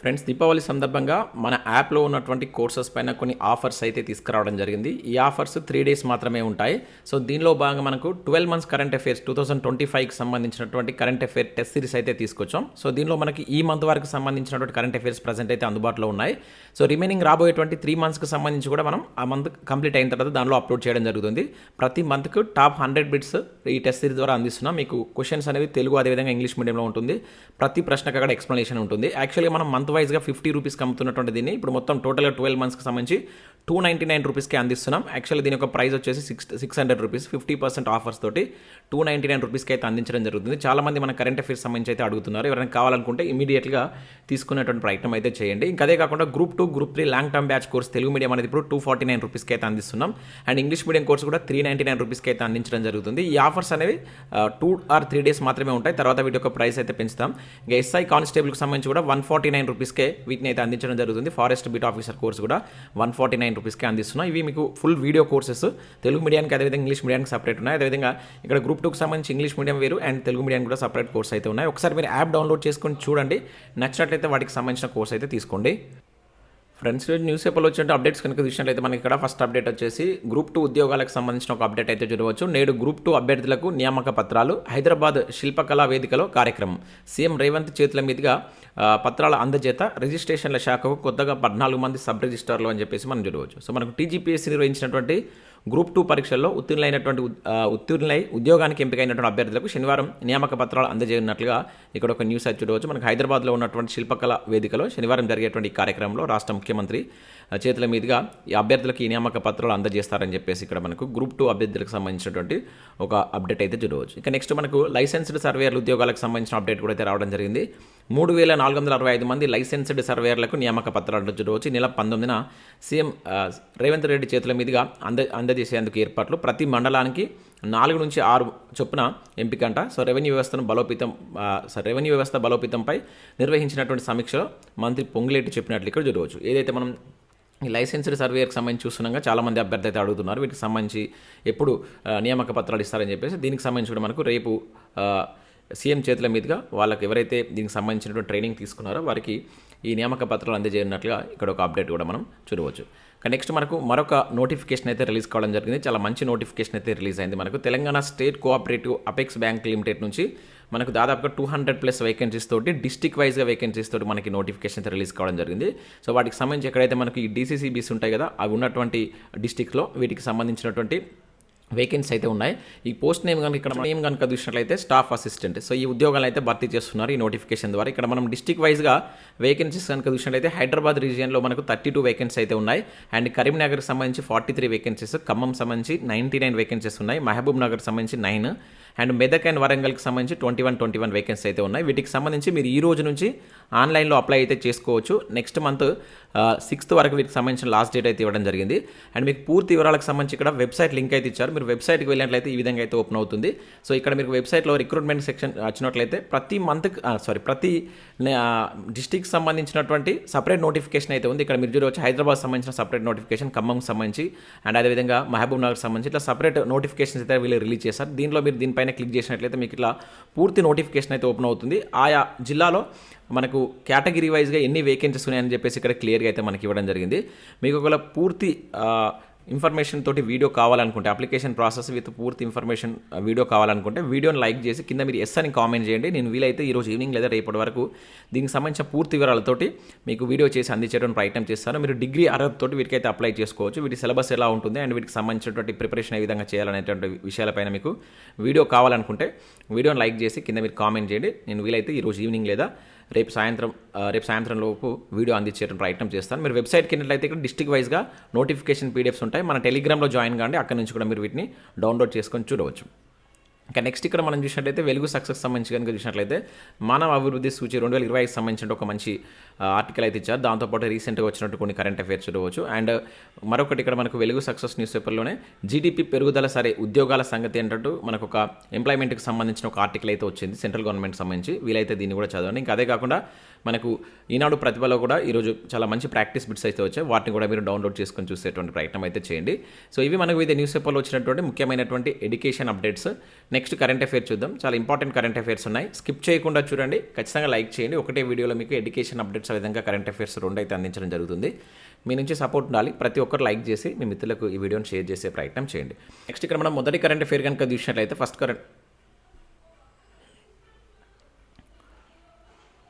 Friends Deepavali సందర్భంగా మన యాప్లో ఉన్నటువంటి కోర్సెస్ పైన కొన్ని ఆఫర్స్ అయితే తీసుకురావడం జరిగింది. ఈ ఆఫర్స్ త్రీ డేస్ మాత్రమే ఉంటాయి. సో దీనిలో భాగంగా మనకు twelve months current affairs two thousand twenty ఫైవ్కి సంబంధించినటువంటి కరెంట్ అఫైర్ టెస్ట్ సిరీస్ అయితే తీసుకొచ్చాం. సో దీనిలో మనకి ఈ మంత్ వరకు సంబంధించినటువంటి కరెంట్ అఫైర్స్ ప్రజెంట్ అయితే అందుబాటులో ఉన్నాయి. సో రిమైనింగ్ రాబోయేటువంటి త్రీ మంత్స్కి సంబంధించి కూడా మనం ఆ మంత్ కంప్లీట్ అయిన తర్వాత దానిలో అప్లోడ్ చేయడం జరుగుతుంది. ప్రతి మంత్కు టాప్ హండ్రెడ్ బిట్స్ ఈ టెస్ట్ సిరీస్ ద్వారా అందిస్తున్నాం. మీకు క్వశ్చన్స్ అనేవి తెలుగు అదేవిధంగా ఇంగ్లీష్ మీడియంలో ఉంటుంది. ప్రతి ప్రశ్నకు అక్కడ ఎక్స్ప్లెనేషన్ ఉంటుంది. యాక్చువల్గా మనం మంత్ వైజ్గా ఫిఫ్టీ రూపీస్కి అమ్ముతున్నటువంటి దీన్ని. ఇప్పుడు మొత్తం టోటల్గా ట్వెల్వ్ మంత్స్కి సంబంధించి టూ నైంటీ నైన్ రూపీస్కి అందిస్తున్నాం. యాక్చువల్లీ దీని యొక్క ప్రైస్ వచ్చేసి six six hundred rupees fifty percent offers తోటి టూ నైంటీ నైన్ రూపీస్కి అయితే అందించడం జరుగుతుంది. చాలామంది మన కరెంట్ అఫేర్స్ సంబంధించి అయితే అడుగుతున్నారు. ఎవరైనా కావాలనుకుంటే ఇమీడియట్గా తీసుకునేటువంటి ప్రయత్నం అయితే చేయండి. ఇంకా అదే కాకుండా group two group three long term batch course Telugu medium అనేది ఇప్పుడు టూ ఫార్టీ నైన్ రూపీస్కి అయితే అందిస్తున్నాం. అండ్ ఇంగ్లీష్ మీడియం కోర్స్ కూడా త్రీ నైంటీ నైన్ రూపీస్కి అయితే అందించడం జరుగుతుంది. ఈ ఆఫర్స్ అనేవి టూ ఆర్ త్రీ డేస్ మాత్రమే ఉంటాయి. తర్వాత వీటి యొక్క ప్రైస్ అయితే పెంచుతాం. ఇంకా ఎస్ఐ కానిస్టేబుల్కి సంబంధించి కూడా వన్ ఫార్టీ నైన్ రూపీస్కే వీటిని అయితే అందించడం జరుగుతుంది. ఫారెస్ట్ బీట్ ఆఫీసర్ కోర్స్ కూడా వన్ ఫార్టీ నైన్ రూపీస్కే అందిస్తున్నాం. ఇవి మీకు ఫుల్ వీడియో కోర్సెస్ తెలుగు మీడియానికి అదేవిధంగా ఇంగ్లీష్ మీడియానికి సపరేట్ ఉన్నాయి. అదేవిధంగా ఇక్కడ గ్రూప్ టూకి సంబంధించి ఇంగ్లీష్ మీడియం వేరు అండ్ తెలుగు మీడియం కూడా సపరేట్ కోర్స్ అయితే ఉన్నాయి. ఒకసారి మీరు యాప్ డౌన్లోడ్ చేసుకొని చూడండి. నచ్చినట్లయితే వాటికి సంబంధించిన కోర్స్ అయితే తీసుకోండి. ఫ్రెండ్స్ న్యూస్ పేపర్లో వచ్చే అప్డేట్స్ కనుక చూసినట్లయితే మనకి ఇక్కడ ఫస్ట్ అప్డేట్ వచ్చేసి గ్రూప్ టూ ఉద్యోగాలకు సంబంధించిన ఒక అప్డేట్ అయితే చూడవచ్చు. నేడు గ్రూప్ టూ అభ్యర్థులకు నియామక పత్రాలు హైదరాబాద్ శిల్పకళా వేదికలో కార్యక్రమం. సీఎం రేవంత్ చేతుల మీదుగా పత్రాల అందజేత రిజిస్ట్రేషన్ల శాఖకు కొత్తగా పద్నాలుగు మంది సబ్ రిజిస్టార్లు అని చెప్పేసి మనం చూడవచ్చు. సో మనకు టీజీపీఎస్సీ నిర్వహించినటువంటి గ్రూప్ టూ పరీక్షల్లో ఉత్తీర్ణులైనటువంటి ఉత్తీర్ణులై ఉద్యోగానికి ఎంపికైనటువంటి అభ్యర్థులకు శనివారం నియామక పత్రాలు అందజేయనున్నట్లుగా ఇక్కడ ఒక న్యూస్ అది చూడవచ్చు. మనకు హైదరాబాద్లో ఉన్నటువంటి శిల్పకళ వేదికలో శనివారం జరిగేటువంటి కార్యక్రమంలో రాష్ట్ర ముఖ్యమంత్రి చేతుల మీదుగా ఈ అభ్యర్థులకు ఈ నియామక పత్రాలు అందజేస్తారని చెప్పేసి ఇక్కడ మనకు గ్రూప్ టూ అభ్యర్థులకు సంబంధించినటువంటి ఒక అప్డేట్ అయితే చూడవచ్చు. ఇక నెక్స్ట్ మనకు లైసెన్స్డ్ సర్వేయర్ల ఉద్యోగాలకు సంబంధించిన అప్డేట్ కూడా అయితే రావడం జరిగింది. మూడు వేల నాలుగు వందల అరవై ఐదు మంది లైసెన్స్డ్ సర్వేయర్లకు నియామక పత్రాలు చూడవచ్చు నెల పంతొమ్మిదిన సీఎం రేవంత్ రెడ్డి చేతుల మీదుగా అంద అందజేసేందుకు ఏర్పాట్లు. ప్రతి మండలానికి నాలుగు నుంచి ఆరు చొప్పున ఎంపిక అంట సో రెవెన్యూ వ్యవస్థను బలోపేతం సో రెవెన్యూ వ్యవస్థ బలోపేతంపై నిర్వహించినటువంటి సమీక్షలో మంత్రి పొంగులేటి చెప్పినట్లు ఇక్కడ చూడవచ్చు. ఏదైతే మనం ఈ లైసెన్స్డ్ సర్వేయర్కి సంబంధించి చూస్తున్నాగా చాలామంది అభ్యర్థి అయితే అడుగుతున్నారు. వీటికి సంబంధించి ఎప్పుడు నియామక పత్రాలు ఇస్తారని చెప్పేసి దీనికి సంబంధించి కూడా మనకు రేపు సీఎం చేతుల మీదుగా వాళ్ళకి ఎవరైతే దీనికి సంబంధించినటువంటి ట్రైనింగ్ తీసుకున్నారో వారికి ఈ నియామక పత్రాలు అందజేయనట్లుగా ఇక్కడ ఒక అప్డేట్ కూడా మనం చూడవచ్చు. ఇక నెక్స్ట్ మనకు మరొక నోటిఫికేషన్ అయితే రిలీజ్ కావడం జరిగింది. చాలా మంచి నోటిఫికేషన్ అయితే రిలీజ్ అయింది మనకు. Telangana state cooperative apex bank limited నుంచి మనకు దాదాపుగా టూ హండ్రెడ్ ప్లస్ వేకెన్సీస్ తోటి డిస్టిక్ వైజ్గా వేకెన్సీస్ తోటి మనకి నోటిఫికేషన్ అయితే రిలీజ్ కావడం జరిగింది. సో వాటికి సంబంధించి ఎక్కడైతే మనకి ఈ డీసీసీబీస్ ఉంటాయి కదా అవి ఉన్నటువంటి డిస్టిక్లో వీటికి సంబంధించినటువంటి వేకెన్సీ అయితే ఉన్నాయి. ఈ పోస్ట్ నేమ్ కనుక ఇక్కడ నేమ్ కనుక చూసినట్లయితే స్టాఫ్ అసిస్టెంట్ సో ఈ ఉద్యోగాలు అయితే భర్తీ చేస్తున్నారు ఈ నోటిఫికేషన్ ద్వారా. ఇక్కడ మనం డిస్టిక్ వైజ్గా వేకెన్సీస్ కనుక చూసినట్లయితే హైదరాబాద్ రీజియన్లో మనకు థర్టీ టూ వేకెన్సీ అయితే ఉన్నాయి. అండ్ కరీంనగర్కి సంబంధించి ఫార్టీ త్రీ వేకెన్సీస్ ఖమ్మం సంబంధించి నైంటీ నైన్ వేకెన్సీస్ ఉన్నాయి. మహబూబ్ నగర్ సంబంధించి నైన్ అండ్ మెదక్ అండ్ వరంగల్కి సంబంధించి twenty one twenty one vacancy అయితే ఉన్నాయి. వీటికి సంబంధించి మీరు ఈ రోజు నుంచి ఆన్లైన్లో అప్లై అయితే చేసుకోవచ్చు. నెక్స్ట్ మంత్ సిక్స్త్ వరకు వీటికి సంబంధించిన లాస్ట్ డేట్ అయితే ఇవ్వడం జరిగింది. అండ్ మీకు పూర్తి వివరాలకు సంబంధించి ఇక్కడ వెబ్సైట్ లింక్ అయితే ఇచ్చారు. మీరు వెబ్సైట్కి వెళ్ళినట్లయితే ఈ విధంగా అయితే ఓపెన్ అవుతుంది. సో ఇక్కడ మీకు వెబ్సైట్లో రిక్రూట్మెంట్ సెక్షన్ వచ్చినట్లయితే ప్రతి మంత్ సారీ ప్రతి డిస్టిక్ సంబంధించినటువంటి సపరేట్ నోటిఫికేషన్ అయితే ఉంది. ఇక్కడ మీరు చూడవచ్చు హైదరాబాద్ సంబంధించిన సపరేట్ నోటిఫికేషన్ ఖమ్మంకి సంబంధించి అండ్ అదేవిధంగా మహబూబ్ నగర్ సంబంధించి ఇట్లా సపరేట్ నోటిఫికేషన్స్ అయితే వీళ్ళు రిలీజ్ చేశారు. దీనిలో మీరు దీనిపైన క్లిక్ చేసినట్లయితే మీకు ఇట్లా పూర్తి నోటిఫికేషన్ అయితే ఓపెన్ అవుతుంది. ఆయా జిల్లాలో మనకు కేటగిరీ వైజ్గా ఎన్ని వేకెన్సీస్ ఉన్నాయని చెప్పేసి ఇక్కడ క్లియర్గా అయితే మనకి ఇవ్వడం జరిగింది. మీకు ఒకవేళ పూర్తి ఇన్ఫర్మేషన్ తోటి వీడియో కావాలనుకుంటే అప్లికేషన్ ప్రాసెస్ విత్ పూర్తి ఇన్ఫర్మేషన్ వీడియో కావాలనుకుంటే వీడియోని లైక్ చేసి కింద మీరు ఎస్ అని కామెంట్ చేయండి. నేను వీలైతే ఈరోజు ఈవినింగ్ లేదా రేపటి వరకు దీనికి సంబంధించిన పూర్తి వివరాలతోటి మీకు వీడియో చేసి అందించేటువంటి ప్రయత్నం చేస్తాను. మీరు డిగ్రీ అర్హతతోటి వీటికైతే అప్లై చేసుకోవచ్చు. వీటి సిలబస్ ఎలా ఉంటుంది అండ్ వీటికి సంబంధించినటువంటి ప్రిపరేషన్ ఏ విధంగా చేయాలనేటువంటి విషయాలపైన మీకు వీడియో కావాలనుకుంటే వీడియోని లైక్ చేసి కింద మీరు కామెంట్ చేయండి. నేను వీలైతే ఈరోజు ఈవినింగ్ లేదా రేపు సాయంత్రం రేపు సాయంత్రం లోపు వీడియో అందించేటువంటి ప్రయత్నం చేస్తాను. మీరు వెబ్సైట్కి వెళ్ళినట్లయితే ఇక్కడ డిస్టిక్ వైజ్గా నోటిఫికేషన్ పీడిఎఫ్స్ ఉంటాయి. మన టెలిగ్రామ్లో జాయిన్ కాండి. అక్కడ నుంచి కూడా మీరు వీటిని డౌన్లోడ్ చేసుకొని చూడవచ్చు. ఇంకా నెక్స్ట్ ఇక్కడ మనం చూసినట్లయితే వెలుగు సక్సెస్ సంబంధించి కనుక చూసినట్లయితే మానవ అభివృద్ధి సూచి రెండు వేల ఇరవై ఐదు సంబంధించిన ఒక మంచి ఆర్టికల్ అయితే ఇచ్చారు. దాంతోపాటు రీసెంట్గా వచ్చినట్టు కొన్ని కరెంట్ అఫైర్స్ చూడవచ్చు. అండ్ మరొకటి ఇక్కడ మనకు వెలుగు సక్సెస్ న్యూస్ పేపర్లోనే జీడిపి పెరుగుదల సరే ఉద్యోగాల సంగతి ఏంటంటూ మనకు ఒక ఎంప్లాయ్మెంట్కి సంబంధించిన ఒక ఆర్టికల్ అయితే వచ్చింది. సెంట్రల్ గవర్నమెంట్ సంబంధించి. వీలైతే దీన్ని కూడా చదవండి. ఇంకా అదే కాకుండా మనకు ఈనాడు ప్రతిభలో కూడా ఈరోజు చాలా మంచి ప్రాక్టీస్ బిట్స్ అయితే వచ్చాయి. వాటిని కూడా మీరు డౌన్లోడ్ చేసుకొని చూసేటువంటి ప్రయత్నం అయితే చేయండి. సో ఇవి మనకు వివిధ న్యూస్ పేపర్లో వచ్చినటువంటి ముఖ్యమైనటువంటి education updates next current affair చూద్దాం. చాలా ఇంపార్టెంట్ కరెంట్ అఫేర్స్ ఉన్నాయి. స్కిప్ చేయకుండా చూడండి. ఖచ్చితంగా లైక్ చేయండి. ఒకటే వీడియోలో మీకు ఎడ్యుకేషన్ అప్డేట్స్ విధంగా కరెంట్ అఫైర్స్ రెండు అయితే అందించడం జరుగుతుంది. మీ నుంచి సపోర్ట్ ఉండాలి. ప్రతి ఒక్కరు లైక్ చేసి మీ మిత్రులకు ఈ వీడియోని షేర్ చేసే ప్రయత్నం చేయండి. నెక్స్ట్ ఇక్కడ మనం మొదటి కరెంట్ అఫేర్ కనుక చూసినట్లయితే ఫస్ట్ కరెంట్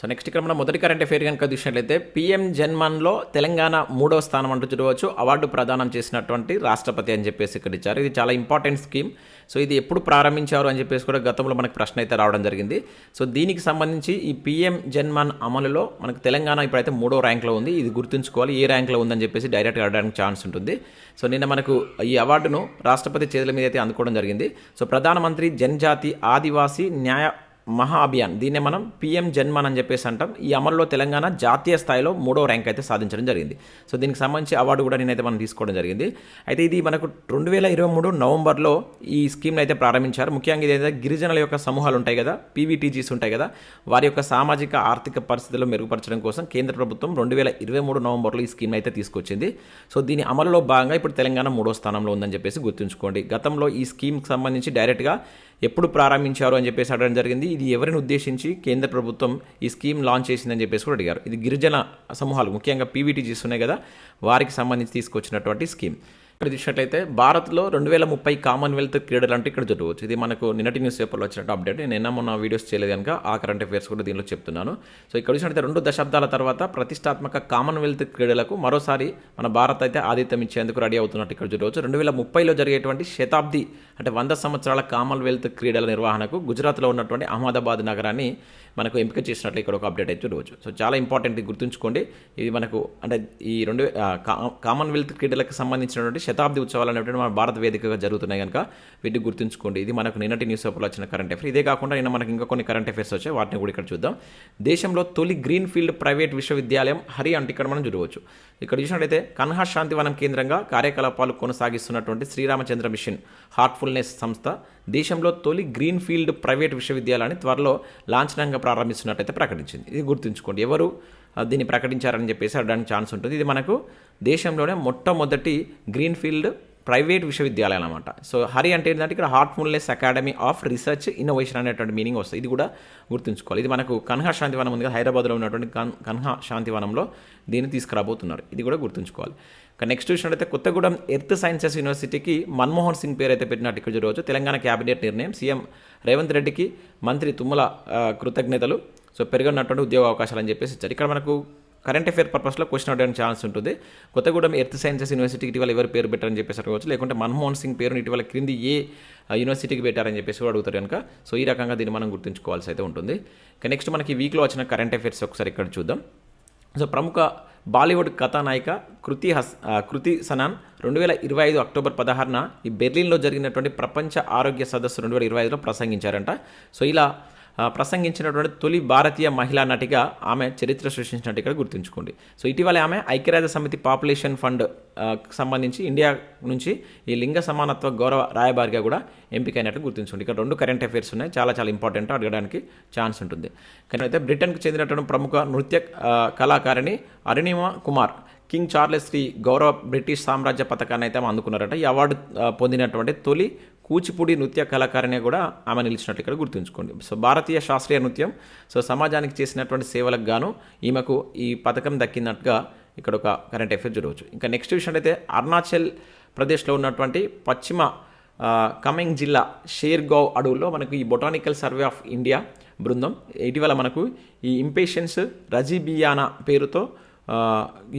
సో నెక్స్ట్ ఇక్కడ మనం మొదటి కరెంట్ అఫేర్ కనుక చూసినట్లయితే పిఎం జన్మన్లో తెలంగాణ మూడో స్థానం అంటూ చూడవచ్చు. అవార్డు ప్రదానం చేసినటువంటి రాష్ట్రపతి అని చెప్పేసి ఇక్కడ ఇచ్చారు. ఇది చాలా ఇంపార్టెంట్ స్కీమ్. సో ఇది ఎప్పుడు ప్రారంభించారు అని చెప్పేసి కూడా గతంలో మనకు ప్రశ్న అయితే రావడం జరిగింది. సో దీనికి సంబంధించి ఈ పిఎం జన్మన్ అమలులో మనకు తెలంగాణ ఇప్పుడైతే మూడో ర్యాంక్లో ఉంది. ఇది గుర్తుంచుకోవాలి. ఏ ర్యాంక్లో ఉందని చెప్పేసి డైరెక్ట్గా అడగడానికి ఛాన్స్ ఉంటుంది. సో నిన్న మనకు ఈ అవార్డును రాష్ట్రపతి చేతుల మీద అయితే అందుకోవడం జరిగింది. సో ప్రధానమంత్రి జనజాతి ఆదివాసీ న్యాయ మహా అభియాన్ దీన్నే మనం పిఎం జన్మన్ అని చెప్పేసి అంటాం. ఈ అమలులో తెలంగాణ జాతీయ స్థాయిలో మూడో ర్యాంక్ అయితే సాధించడం జరిగింది. సో దీనికి సంబంధించి అవార్డు కూడా నేనైతే మనం తీసుకోవడం జరిగింది. అయితే ఇది మనకు రెండు వేల ఇరవై మూడు నవంబర్లో ఈ స్కీమ్ని అయితే ప్రారంభించారు. ముఖ్యంగా ఇది ఏదైతే గిరిజనుల యొక్క సమూహాలు ఉంటాయి కదా పీవీటీజీస్ ఉంటాయి కదా వారి యొక్క సామాజిక ఆర్థిక పరిస్థితులు మెరుగుపరచడం కోసం కేంద్ర ప్రభుత్వం రెండు వేల ఇరవై మూడు నవంబర్లో ఈ స్కీమ్ అయితే తీసుకొచ్చింది. సో దీని అమలులో భాగంగా ఇప్పుడు తెలంగాణ మూడో స్థానంలో ఉందని చెప్పేసి గుర్తుంచుకోండి. గతంలో ఈ స్కీమ్కి సంబంధించి డైరెక్ట్గా ఎప్పుడు ప్రారంభించారు అని చెప్పేసి అడగడం జరిగింది. ఇది ఎవరిని ఉద్దేశించి కేంద్ర ప్రభుత్వం ఈ స్కీమ్ లాంచ్ చేసిందని చెప్పేసి కూడా అడిగారు. ఇది గిరిజన సమూహాలు ముఖ్యంగా పీవీటీజీస్ ఉన్నాయి కదా వారికి సంబంధించి తీసుకొచ్చినటువంటి స్కీమ్. ఇక్కడ చూసినట్లయితే భారత్లో రెండు వేల ముప్పై కామన్వెల్త్ క్రీడలు అంటే ఇక్కడ జరగవచ్చు. ఇది మనకు నిన్నటి న్యూస్ పేపర్లో వచ్చినట్టు అప్డేట్ నేను నిన్న మొన్న వీడియోస్ చేయలేదు కనుక ఆ కరెంట్ అఫేర్స్ కూడా దీనిలో చెప్తున్నాను. సో ఇక్కడ చూసినట్లయితే రెండు దశాబ్దాల తర్వాత ప్రతిష్టాత్మక కామన్వెల్త్ క్రీడలకు మరోసారి మన భారత్ అయితే ఆతిథ్యం ఇచ్చేందుకు రెడీ అవుతున్నట్టు ఇక్కడ చూడవచ్చు రెండు వేల ముప్పైలో జరిగేటువంటి శతాబ్ది అంటే వంద సంవత్సరాల కామన్వెల్త్ క్రీడల నిర్వహణకు గుజరాత్లో ఉన్నటువంటి అహ్మదాబాద్ నగరాన్ని మనకు ఎంపిక చేసినట్లు ఇక్కడ ఒక అప్డేట్ అయితే చూడవచ్చు సో చాలా ఇంపార్టెంట్ గుర్తుంచుకోండి. ఇది మనకు అంటే ఈ రెండు కామన్వెల్త్ క్రీడలకు సంబంధించినటువంటి శతాబ్ది ఉత్సవాలు అనేటువంటి మన భారత వేదికగా జరుగుతున్నాయి కనుక వీటిని గుర్తుంచుకోండి. ఇది మనకు నిన్నటి న్యూస్ పేపర్లో వచ్చిన కరెంట్ అఫేర్ ఇదే కాకుండా నిన్న మనకి ఇంకా కొన్ని కరెంట్ అఫేర్స్ వచ్చాయి. వాటిని కూడా ఇక్కడ చూద్దాం. దేశంలో తొలి గ్రీన్ ఫీల్డ్ ప్రైవేట్ విశ్వవిద్యాలయం హరి అంటే ఇక్కడ మనం చూడవచ్చు ఇక్కడ చూసినట్లయితే కన్హా శాంతివనం కేంద్రంగా కార్యకలాపాలు కొనసాగిస్తున్నటువంటి శ్రీరామచంద్ర మిషన్ హార్ట్ఫుల్నెస్ సంస్థ దేశంలో తొలి గ్రీన్ ఫీల్డ్ ప్రైవేట్ విశ్వవిద్యాలయాన్ని త్వరలో లాంఛనంగా ప్రారంభిస్తున్నట్టయితే ప్రకటించింది. ఇది గుర్తుంచుకోండి. ఎవరు? దీన్ని ప్రకటించారని చెప్పేసి అడడానికి ఛాన్స్ ఉంటుంది. ఇది మనకు దేశంలోనే మొట్టమొదటి గ్రీన్ ఫీల్డ్ ప్రైవేట్ విశ్వవిద్యాలయం అనమాట సో హరి అంటే ఏంటంటే ఇక్కడ Heartfulness Academy of Research Innovation అనేటువంటి మీనింగ్ వస్తుంది. ఇది కూడా గుర్తుంచుకోవాలి. ఇది మనకు కన్హా శాంతివనం ఉంది కదా హైదరాబాద్లో ఉన్నటువంటి కన్ కన్హా శాంతివనంలో దీన్ని తీసుకురాబోతున్నారు. ఇది కూడా గుర్తుంచుకోవాలి. ఇక నెక్స్ట్ చూసినట్టయితే కొత్తగూడెం ఎర్త్ సైన్సెస్ యూనివర్సిటీకి మన్మోహన్ సింగ్ పేరు అయితే పెట్టినట్టు ఇక్కడ చూడవచ్చు. తెలంగాణ క్యాబినెట్ నిర్ణయం. సీఎం రేవంత్ రెడ్డికి మంత్రి తుమ్మల కృతజ్ఞతలు. సో పెరుగున్నటువంటి ఉద్యోగ అవకాశాలు అని చెప్పేసి ఇచ్చారు. ఇక్కడ మనకు కరెంట్ అఫేర్ పర్పస్లో క్వశ్చన్ అడగడానికి ఛాన్స్ ఉంటుంది. కొత్తగూడెం ఎర్త్ సైన్సెస్ యూనివర్సిటీకి ఇటీవల ఎవరు పేరు పెట్టారని చెప్పేసి అడగవచ్చు. లేకుంటే మన్మోహన్ సింగ్ పేరుని ఇటీవల క్రింది ఏ యూనివర్సిటీకి పెట్టారని చెప్పేసి కూడా అడుగుతారు కనుక. సో ఈ రకంగా దీన్ని మనం గుర్తుంచుకోవాల్సి అయితే ఉంటుంది. నెక్స్ట్ మనకి వీక్లో వచ్చిన కరెంట్ అఫేర్స్ ఒకసారి ఇక్కడ చూద్దాం. సో ప్రముఖ బాలీవుడ్ కథానాయిక కృతి హస్ కృతి సనాన్ రెండు వేల ఇరవై ఐదు అక్టోబర్ పదహారున ఈ బెర్లిన్లో జరిగినటువంటి ప్రపంచ ఆరోగ్య సదస్సు రెండు వేల ఇరవై ఐదులో ప్రసంగించారంట. సో ఇలా ప్రసంగించినటువంటి తొలి భారతీయ మహిళా నటిగా ఆమె చరిత్ర సృష్టించినట్టు ఇక్కడ గుర్తుంచుకోండి. సో ఇటీవల ఆమె ఐక్యరాజ్య సమితి పాపులేషన్ ఫండ్ సంబంధించి ఇండియా నుంచి ఈ లింగ సమానత్వ గౌరవ రాయబారిగా కూడా ఎంపికైనట్టు గుర్తుంచుకోండి. ఇక్కడ రెండు కరెంట్ అఫైర్స్ ఉన్నాయి. చాలా చాలా ఇంపార్టెంట్ అడగడానికి ఛాన్స్ ఉంటుంది. కానీ అయితే బ్రిటన్కు చెందినటువంటి ప్రముఖ నృత్య కళాకారిణి అరుణిమ కుమార్ కింగ్ చార్లెస్ శ్రీ గౌరవ బ్రిటిష్ సామ్రాజ్య పథకాన్ని అయితే ఆమె అందుకున్నారట. ఈ అవార్డు పొందినటువంటి తొలి కూచిపూడి నృత్య కళాకారిణి కూడా ఆమె నిలిచినట్లు ఇక్కడ గుర్తుంచుకోండి. సో భారతీయ శాస్త్రీయ నృత్యం. సో సమాజానికి చేసినటువంటి సేవలకు గాను ఈమెకు ఈ పథకం దక్కినట్టుగా ఇక్కడ ఒక కరెంట్ అఫేర్ చూడవచ్చు. ఇంకా నెక్స్ట్ విషయం అయితే అరుణాచల్ ప్రదేశ్లో ఉన్నటువంటి పశ్చిమ కమెంగ్ జిల్లా షేర్గావ్ అడవుల్లో మనకు ఈ బొటానికల్ సర్వే ఆఫ్ ఇండియా బృందం. ఇటీవల మనకు ఈ ఇంపేషన్స్ రజీబియానా పేరుతో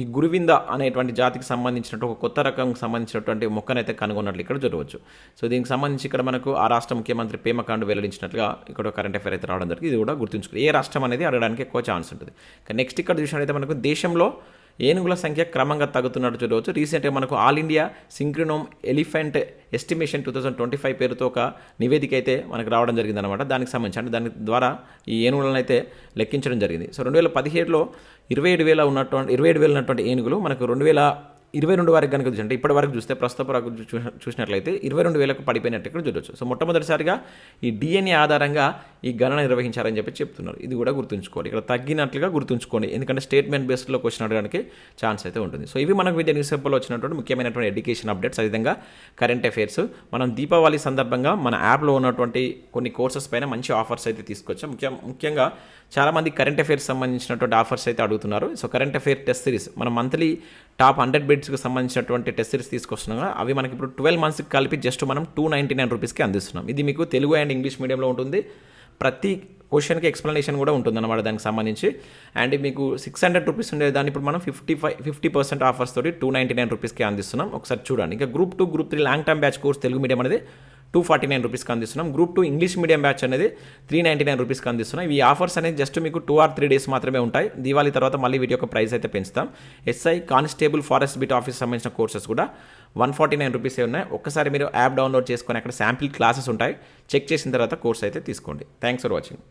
ఈ గురువింద అనేటువంటి జాతికి సంబంధించినట్టు ఒక కొత్త రకంకి సంబంధించినటువంటి మొక్కనైతే కనుగొన్నట్లు ఇక్కడ చూడవచ్చు. సో దీనికి సంబంధించి ఇక్కడ మనకు ఆ రాష్ట్ర ముఖ్యమంత్రి పేమకాండ్ వెల్లడించినట్లుగా ఇక్కడ కరెంట్ అఫేర్ అయితే రావడం జరిగింది. ఇది కూడా గుర్తుంచుకోండి. ఏ రాష్ట్రం అనేది అడగడానికి ఎక్కువ ఛాన్స్ ఉంటుంది. నెక్స్ట్ ఇక్కడ చూసినట్టయితే మనకు దేశంలో ఏనుగుల సంఖ్య క్రమంగా తగ్గుతున్నట్టు చూడవచ్చు. రీసెంట్గా మనకు all India synchronous elephant estimation two thousand twenty five పేరుతో ఒక నివేదిక అయితే మనకు రావడం జరిగిందనమాట దానికి సంబంధించి అంటే దాని ద్వారా ఈ ఏనుగులను అయితే లెక్కించడం జరిగింది. సో రెండు వేల పదిహేడులో ఇరవై ఏడు వేల ఉన్నటువంటి ఇరవై ఏడు వేలు ఉన్నటువంటి ఏనుగులు మనకు రెండు వేల ఇరవై రెండు వరకు కనుక చూసి అంటే ఇప్పటి వరకు చూస్తే ప్రస్తుత వరకు చూ- చూసినట్లయితే ఇరవై రెండు వేలకు పడిపోయినట్టు ఇక్కడ చూడొచ్చు. సో మొట్టమొదటిసారిగా ఈ డిఎన్ఏ ఆధారంగా ఈ గణన నిర్వహించారని చెప్పి చెప్తున్నారు. ఇది కూడా గుర్తుంచుకోవాలి. ఇక్కడ తగ్గినట్లుగా గుర్తుంచుకోండి. ఎందుకంటే స్టేట్మెంట్ బేస్డ్లో క్వశ్చన్ అడగడానికి ఛాన్స్ అయితే ఉంటుంది. సో ఇవి మనకు విద్య న్యూస్ పేపర్లో వచ్చినటువంటి ముఖ్యమైనటువంటి ఎడ్యుకేషన్ అప్డేట్స్. అదేవిధంగా కరెంట్ అఫైర్స్. మనం దీపావళి సందర్భంగా మన యాప్లో ఉన్నటువంటి కొన్ని కోర్సెస్ పైన మంచి ఆఫర్స్ అయితే తీసుకొచ్చాం. ముఖ్యం ముఖ్యంగా చాలామంది కరెంట్ అఫైర్స్ సంబంధించినటువంటి ఆఫర్స్ అయితే అడుగుతున్నారు. So current affair test series మనం మంత్లీ టాప్ హండ్రెడ్ బిడ్స్కి సంబంధించినటువంటి టెస్ట్ సిరీస్ తీసుకొస్తున్నాం కదా, అవి మనకి ఇప్పుడు ట్వెల్వ్ మంత్స్కి కలిపి జస్ట్ మనం టూ నైంటీ నైన్ రూపీస్కి అందిస్తున్నాం. ఇది మీకు తెలుగు అండ్ ఇంగ్లీష్ మీడియంలో ఉంటుంది. ప్రతి క్వశ్చన్కి ఎక్స్ప్లెనేషన్ కూడా ఉంటుందన్నమాట దానికి సంబంధించి. అండ్ మీకు సిక్స్ హండ్రెడ్ రూపీస్ ఉండే దాన్ని ఇప్పుడు మనం fifty five fifty percent offers తోటి టూ నైంటీ నైన్ రూపీస్కి అందిస్తున్నాం. ఒకసారి చూడండి. ఇంకా group two group three long term batch course Telugu medium అనేది టూ ఫార్టీ నైన్ రూపీస్కి అందిస్తున్నాం. Group two English medium batch అనేది త్రీ నైంటీ నైన్ రూపీస్కి అందిస్తున్నాం. ఈ ఆఫర్స్ అనేది జస్ట్ మీకు టూ ఆర్ త్రీ డేస్ మాత్రమే ఉంటాయి. దీవాళీ తర్వాత మళ్ళీ వీటి యొక్క ప్రైస్ అయితే పెంచుతాం. SI constable forest beat office సంబంధించిన కోర్సెస్ కూడా వన్ ఫార్టీ నైన్ రూపీసే ఉన్నాయి. ఒక్కసారి మీరు యాప్ డౌన్లోడ్ చేసుకొని అక్కడ శాంపిల్ క్లాసెస్ ఉంటాయి. చెక్ చేసిన తర్వాత కోర్స్ అయితే తీసుకోండి. Thanks for watching.